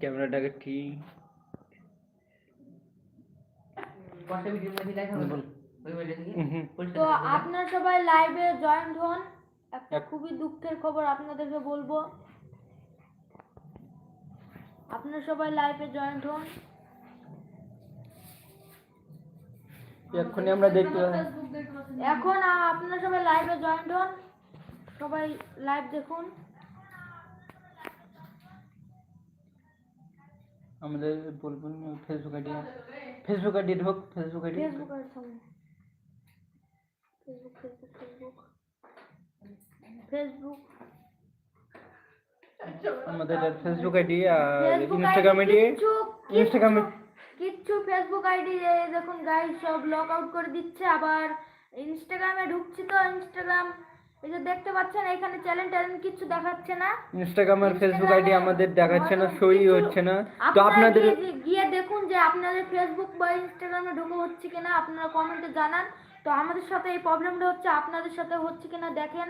ক্যামেরাটাকে ঠিক তো। আপনারা সবাই লাইভে জয়েন্ট হন একটা খুবই দুঃখের খবর আপনাদেরকে বলব আপনার সবাই লাইভে জয়েন্ট হন এক্ষুনি আমরা দেখতে এখন আপনারা সবাই লাইভে জয়েন্ট হন। সবাই লাইভ দেখুন। আমাদের বলবেন ফেসবুক আইডি ফেসবুক আইডি ঢোক Facebook ID Facebook Facebook Facebook Facebook Facebook আমাদের ফেসবুক আইডি আর ইনস্টাগ্রাম আইডি ইনস্টাগ্রাম কিচ্ছু ফেসবুক আইডি দেখুন গাইস সব লক আউট করে দিচ্ছে। আবার ইনস্টাগ্রামে ঢুকছি তো ইনস্টাগ্রাম এই যে দেখতে পাচ্ছেন এখানে চ্যানেল ট্যালেন্ট কিছু দেখাচ্ছে না। ইনস্টাগ্রাম আর ফেসবুক আইডি আমাদের দেখাচ্ছে না সই হচ্ছে না। তো আপনাদের গিয়ে- দেখুন যে আপনাদের ফেসবুক বা ইনস্টাগ্রামে ঢুকে হচ্ছে কিনা আপনারা কমেন্টে জানান। তো আমাদের সাথে এই প্রবলেমটা হচ্ছে আপনাদের সাথে হচ্ছে কিনা দেখেন।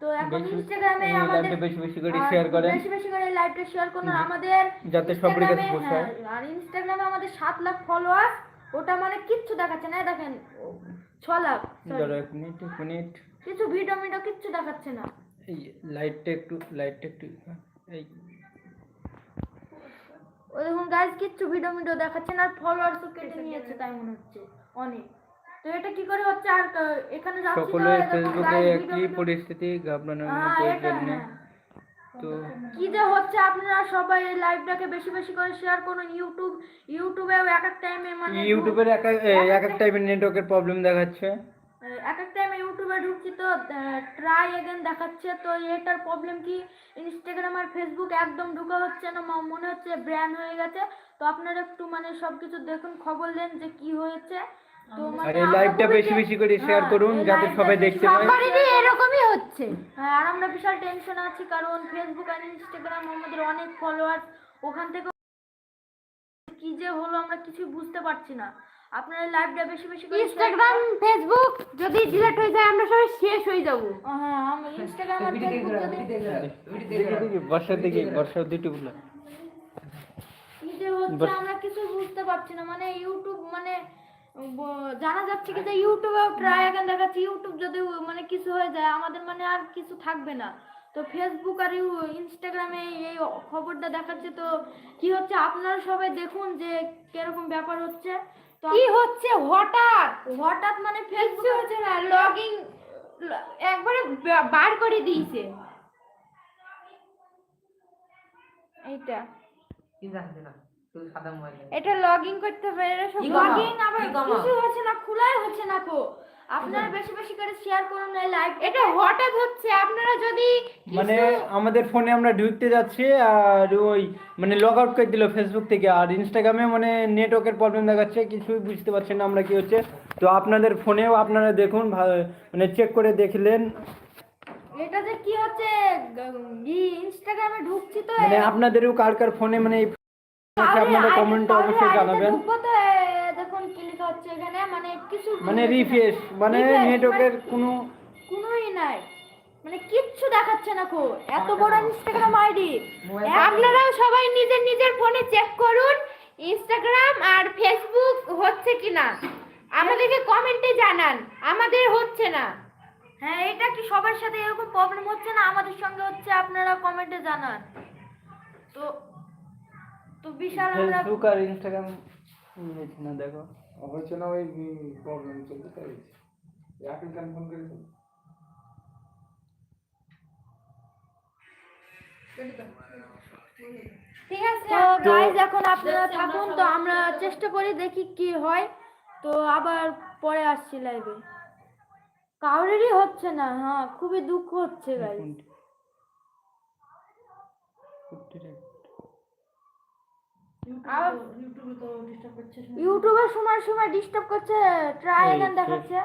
তো এখন ইনস্টাগ্রামে আমাদের বেশি বেশি করে শেয়ার করেন বেশি বেশি করে লাইভটা শেয়ার করুন। আমাদের যাতে সবার কাছে পৌঁছায়। হ্যাঁ, আর ইনস্টাগ্রামে আমাদের সাত লাখ ফলোয়ার ওটা মানে কিচ্ছু দেখাচ্ছে না। দেখেন ছ লাখ ধরো এক মিনিট এক মিনিট। কিছু ভিডিও মিডিও কিচ্ছু দেখাচ্ছে না। এই লাইটটা একটু লাইটটা একটু এই ওই দেখুন গাইজ কিচ্ছু ভিডিও মিডিও দেখাচ্ছে না আর ফলোয়ার্সও কেটে নিয়েছে তাই মনে হচ্ছে অনেক। তো এটা কি করে হচ্ছে? আর এখানে যাচ্ছি দেখুন ফেসবুকে একই পরিস্থিতি ঘাবড়ানোর এটা প্রয়োজন নেই হ্যাঁ। তো কি যে হচ্ছে আপনারা সবাই এই লাইভটাকে বেশি বেশি করে শেয়ার করুন। ইউটিউব ইউটিউবেও এক এক টাইমে মানে ইউটিউবের এক এক- এক টাইপের নেটওয়ার্কের প্রবলেম দেখাচ্ছে। এক এক টাইমে ইউটিউবে ঢুকছি তো ট্রাই এগেন দেখাচ্ছে। তো এটার প্রবলেম কি? ইনস্টাগ্রাম আর ফেসবুক একদম ঢুকা হচ্ছে না মনে হচ্ছে ব্র্যান্ড হয়ে গেছে। তো আপনারা একটু মানে সবকিছু দেখুন খবর নেন যে কি হয়েছে। তো মানে লাইভটা বেশি বেশি করে শেয়ার হ্যাঁ, করুন যাতে সবাই দেখতে পায়। হচ্ছে হ্যাঁ আর আমরা বিশাল টেনশন আছি কারণ ফেসবুক আর ইনস্টাগ্রাম আমাদের অনেক ফলোয়ার ওখান থেকে কি যে হলো আমরা কিছু বুঝতে পারছি না। আপনারা লাইভটা বেশি বেশি করে ইনস্টাগ্রাম ফেসবুক যদি ডিলিট হয়ে যায় আমরা সবাই শেষ হয়ে যাব। হ্যাঁ আমি ইনস্টাগ্রাম আর ফেসবুক যদি বর্ষার দিকে বর্ষার দিকে বলে কি যে হচ্ছে আমরা কিছু বুঝতে পারছি না। মানে ইউটিউব মানে জানা যাচ্ছে কি যে ইউটিউবে ট্রাই এখন দেখাচ্ছে ইউটিউব যদি মানে কিছু হয়ে যায় আমাদের মানে আর কিছু থাকবে না। তো ফেসবুক আর ইউ- ইনস্টাগ্রামে এই খবরটা দেখাচ্ছে তো কি হচ্ছে? আপনারা সবাই দেখুন যে কীরকম ব্যাপার হচ্ছে। তো কি হচ্ছে হঠাৎ? হঠাৎ মানে ফেসবুক হচ্ছে না? লগইন একবারে বার করে দিয়েছে। এইটা। কি জানতে না? এটা লগইন করতে পারে সব। লগইন আবার কিছু হচ্ছে না খোলাই হচ্ছে না কো আপনারা বেশি বেশি করে শেয়ার করুন এই লাইভ এটা হঠাৎ হচ্ছে আপনারা যদি মানে আমাদের ফোনে আমরা ঢুকতে যাচ্ছি আর ওই মানে লগ আউট করে দিল ফেসবুক থেকে আর ইনস্টাগ্রামে মানে নেটওয়ার্কের প্রবলেম দেখাচ্ছে কিছুই বুঝতে পারছেন না আমরা কি হচ্ছে। তো আপনাদের ফোনেও আপনারা দেখুন মানে চেক করে দেখলেন। এটা যে কি হচ্ছে ইনস্টাগ্রামে ঢুকছি তো মানে আপনাদেরও কার কার ফোনে মানে আপনারা কমেন্টে অবশ্যই জানাবেন। ঢুকবো তো এ, দেখুন কি হচ্ছে এখানে মানে কিছু মানে রিফ্রেশ মানে নেটওয়ার্কের কোনো কোনোই নাই। মানে কিচ্ছু দেখাচ্ছে না কো। এত বড় ইনস্টাগ্রাম আইডি আপনারাও সবাই নিজের নিজের ফোনে চেক করুন ইনস্টাগ্রাম আর ফেসবুক হচ্ছে কিনা আমাদেরকে কমেন্টে জানান আমাদের হচ্ছে না। হ্যাঁ এটা কি সবার সাথে এরকম প্রবলেম হচ্ছে না? আমাদের সঙ্গে হচ্ছে আপনারা কমেন্টে জানান। তো তো বিশাল আমরা ফেসবুক আর ইনস্টাগ্রাম হচ্ছে না দেখো। হচ্ছে না ওই প্রবলেম চলছে তাই এখন কেন ফোন করেছ? ঠিক আছে তো গাইজ এখন আপনারা থাকুন তো আমরা চেষ্টা করি দেখি কি হয়। তো আবার পরে আসছি লাইভে কাউরেরই হচ্ছে না হ্যাঁ খুবই দুঃখ হচ্ছে গাইজ ইউটিউবে সময় সময় ডিস্টার্ব করছে ট্রাই এখান দেখাচ্ছে।